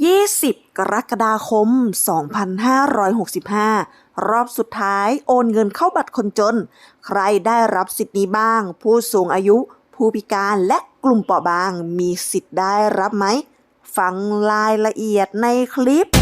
20 กรกฎาคม 2565 รอบสุดท้ายโอนเงินเข้าบัตรคนจน ใครได้รับสิทธิ์นี้บ้าง ผู้สูงอายุ ผู้พิการและกลุ่มเปราะบางมีสิทธิ์ได้รับไหม ฟังรายละเอียดในคลิป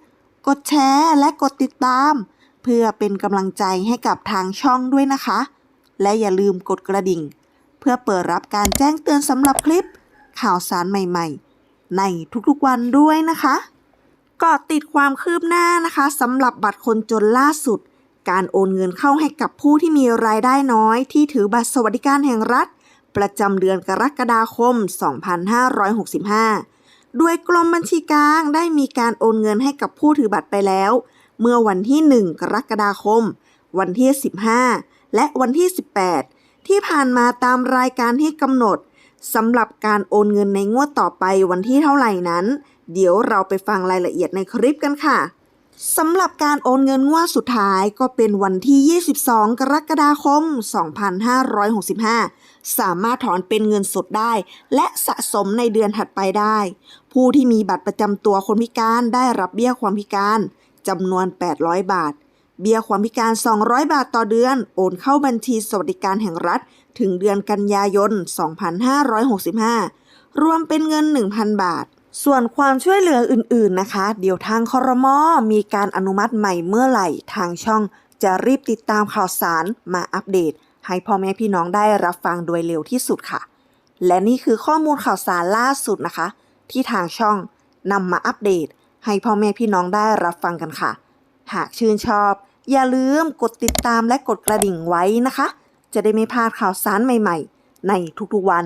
กดแชร์และกดติดตาม เพื่อเป็นกำลังใจให้กับทางช่องด้วยนะคะ และอย่าลืมกดกระดิ่ง เพื่อเปิดรับการแจ้งเตือนสำหรับคลิป ข่าวสารใหม่ๆ ในทุกๆวันด้วยนะคะก็ติดความคืบหน้านะคะสำหรับบัตรคนจนล่าสุด การโอนเงินเข้าให้กับผู้ที่มีรายได้น้อย ที่ถือบัตรสวัสดิการแห่งรัฐ ประจำเดือนกรกฎาคม 2565 โดยกรมบัญชีกลางได้มีการโอนเงินให้กับผู้ถือบัตรไปแล้ว เมื่อวันที่ 1 กรกฎาคม วันที่ 15 และวันที่ 18 ที่ผ่านมาตามรายการที่กำหนดสำหรับการโอนเงินในงวดต่อไปวันที่เท่าไหร่นั้น เดี๋ยวเราไปฟังรายละเอียดในคลิปกันค่ะ สำหรับการโอนเงินงวดสุดท้ายก็เป็นวันที่ 22 กรกฎาคม 2565 สามารถถอนเป็นเงินสดได้ และสะสมในเดือนถัดไปได้ ผู้ที่มีบัตรประจำตัวคนพิการได้รับเบี้ยความพิการจำนวน 800 บาท เบี้ยความพิการ 200 บาทต่อเดือน โอนเข้าบัญชีสวัสดิการแห่งรัฐ ถึงเดือนกันยายน 2565 รวมเป็นเงิน 1,000 บาท ส่วนความช่วยเหลืออื่นๆนะคะ เดี๋ยวทางคอรมอมีการอนุมัติใหม่เมื่อไหร่ ทางช่องจะรีบติดตามข่าวสารมาอัปเดต ให้พ่อแม่พี่น้องได้รับฟังโดยเร็วที่สุดค่ะ และนี่คือข้อมูลข่าวสารล่าสุดนะคะ ที่ทางช่องนำมาอัปเดต ให้พ่อแม่พี่น้องได้รับฟังกันค่ะ หากชื่นชอบ อย่าลืมกดติดตามและกดกระดิ่งไว้นะคะ จะได้ไม่พลาดข่าวสารใหม่ ๆ ในทุกๆวัน